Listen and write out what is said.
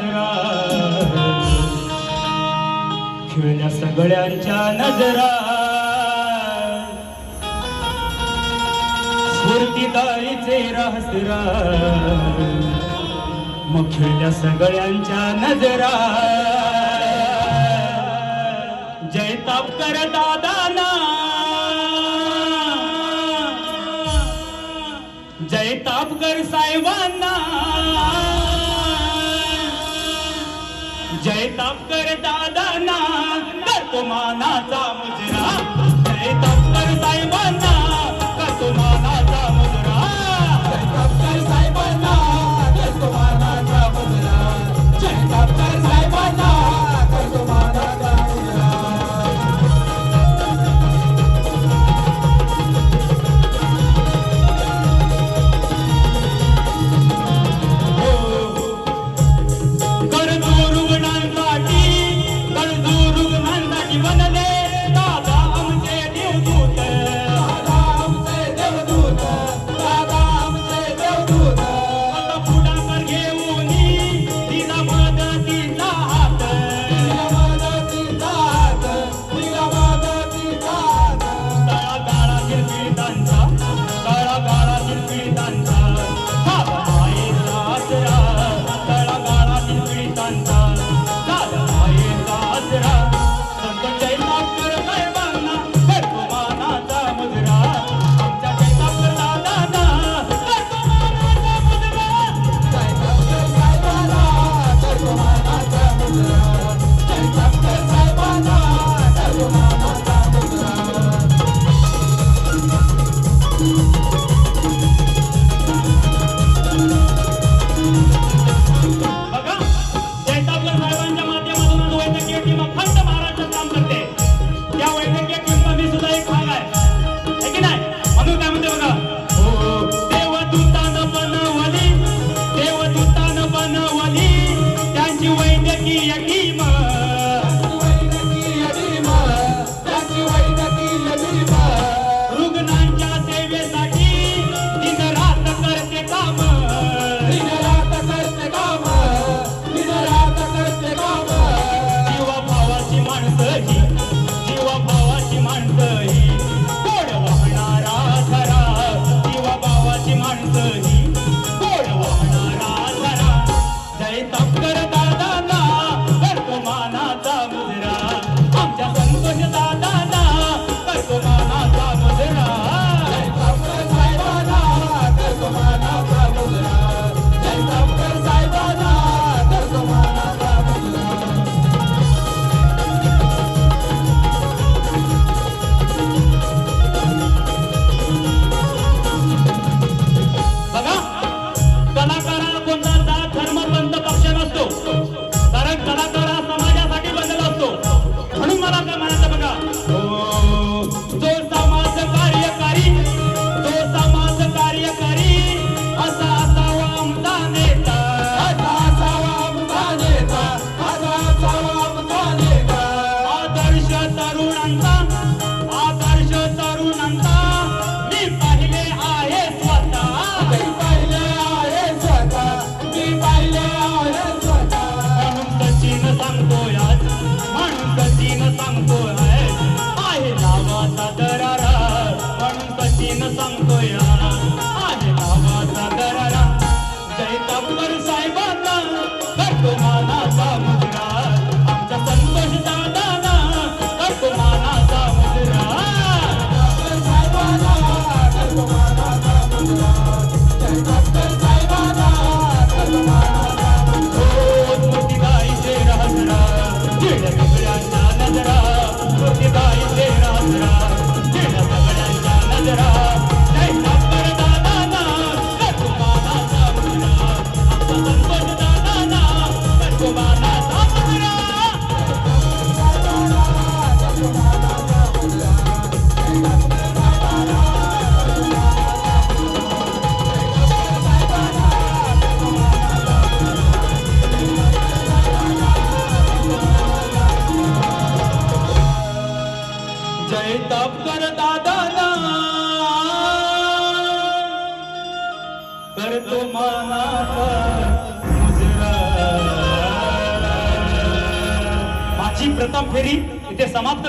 साजरा खेळल्या सगळ्यांच्या नजरा स्फूर्तीदारीचे रहसरा मग खेळल्या सगळ्यांच्या नजरा जयताप कर दादा जय तापकर दादा ना तर मानाचा मुझे सांगतोय आहे नावाचा दरारा म्हणून पतीनं सांगतोय आहे नावाचा दरारा जय तापर साहेबांना करतो मानाचा मुद्रा दादाना करतो मानाचा मुद्रा माझी प्रथम फेरी इथे समाप्त